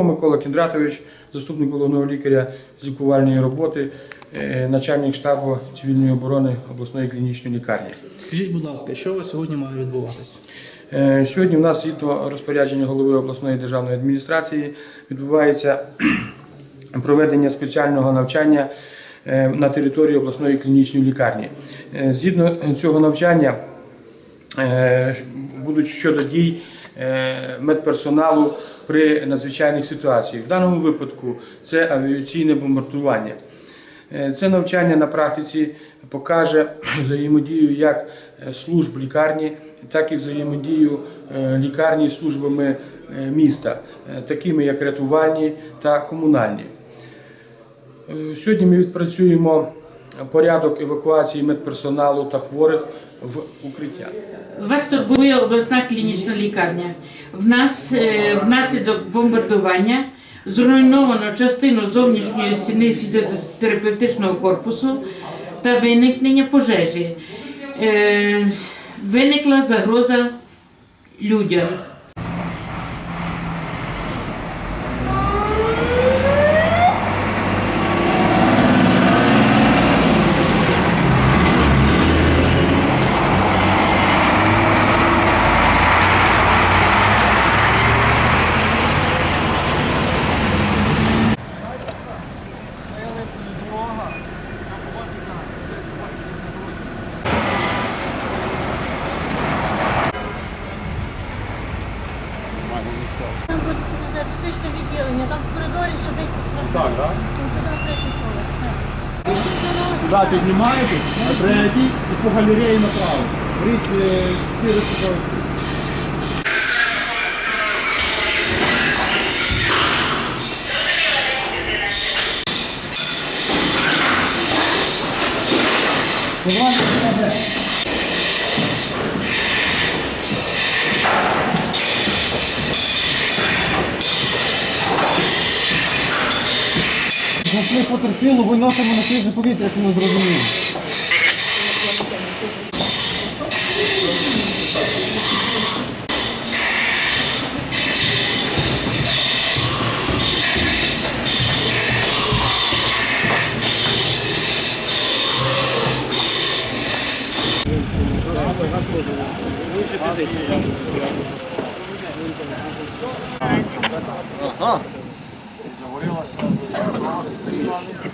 Грицько Микола Кіндратович, заступник головного лікаря з лікувальної роботи, е, начальник штабу цивільної оборони обласної клінічної лікарні. Скажіть, будь ласка, що у вас сьогодні має відбуватись? Е, Сьогодні в нас згідно розпорядження голови обласної державної адміністрації відбувається проведення спеціального навчання е, на території обласної клінічної лікарні. Згідно цього навчання будуть щодо дій медперсоналу при надзвичайних ситуаціях. В даному випадку це авіаційне бомбардування. Е, Це навчання на практиці покаже взаємодію як е, служб лікарні, так і взаємодію е, лікарні з службами е, міста, е, такими як рятувальні та комунальні. Е, Сьогодні ми відпрацюємо порядок евакуації медперсоналу та хворих в укриття. Вас турбує обласна клінічна лікарня. В нас е, внаслідок бомбардування зруйновано частину зовнішньої стіни фізіотерапевтичного корпусу та виникнення пожежі. Е, Виникла загроза людям. Там буде терапевтичне відділення, там в коридорі сидить Так, так? Да, піднімаєтесь, третій і по галереї направо. Беріть е, чотири собою. Знайшли потерпілу, виносимо на свіже повітря, як ми зрозуміли. Банка